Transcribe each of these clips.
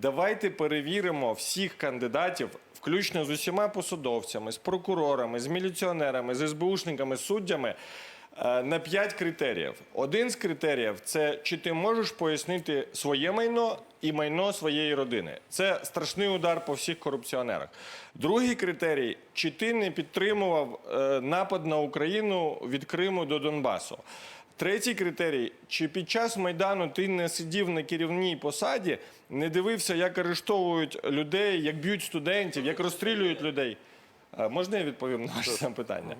Давайте перевіримо всіх кандидатів, включно з усіма посадовцями, з прокурорами, з міліціонерами, з СБУшниками, суддями. Е, На п'ять критеріїв. Один з критеріїв це чи ти можеш пояснити своє майно і майно своєї родини. Це страшний удар по всіх корупціонерах. Другий критерій чи ти не підтримував е, напад на Україну від Криму до Донбасу. Третій критерій: чи під час майдану ти не сидів на керівній посаді, не дивився, як арештовують людей, як б'ють студентів, як розстрілюють людей? Е, Можна я відповім на ваше запитання?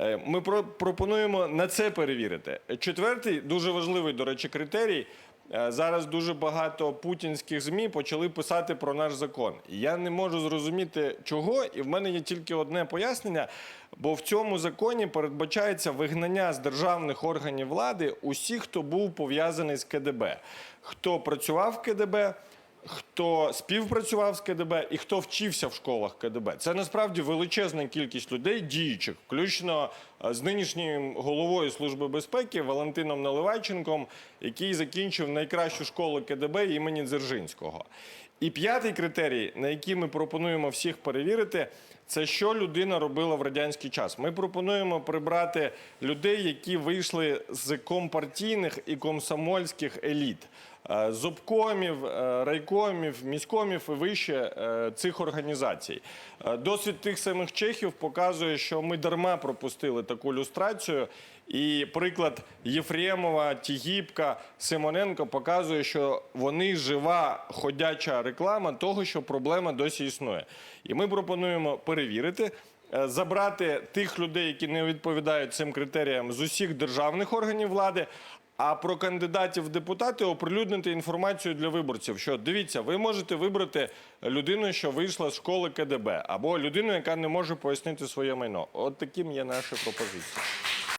Е, Ми про- пропонуємо на це перевірити. Четвертий дуже важливий, до речі, критерій. Е, Зараз дуже багато путінських змі почали писати про наш закон. Я не можу зрозуміти чого, і в мене є тільки одне пояснення. Бо в цьому законі передбачається вигнання з державних органів влади усіх, хто був пов'язаний з КДБ, хто працював в КДБ, хто співпрацював з КДБ і хто вчився в школах КДБ. Це насправді величезна кількість людей, діючих, включно е, з нинішнім головою Служби безпеки Валентином Наливайченком, який закінчив найкращу школу КДБ імені Дзержинського. І п'ятий критерій, на який ми пропонуємо всіх перевірити, це що людина робила в радянський час. Ми пропонуємо прибрати людей, які вийшли з компартійних і комсомольських еліт. Е, З обкомів, е, райкомів, міськомів і вище е, цих організацій. Досвід тих самих чехів показує, що ми дарма пропустили таку люстрацію. І приклад Єфремова, Тігіпка, Симоненко показує, що вони жива ходяча реклама того, що проблема досі існує. І ми пропонуємо перевірити. Забрати тих людей, які не відповідають цим критеріям з усіх державних органів влади, а про кандидатів в депутати оприлюднити інформацію для виборців. Що дивіться, ви можете вибрати людину, що вийшла з школи КДБ, або людину, яка не може пояснити своє майно. От таким є наша пропозиція.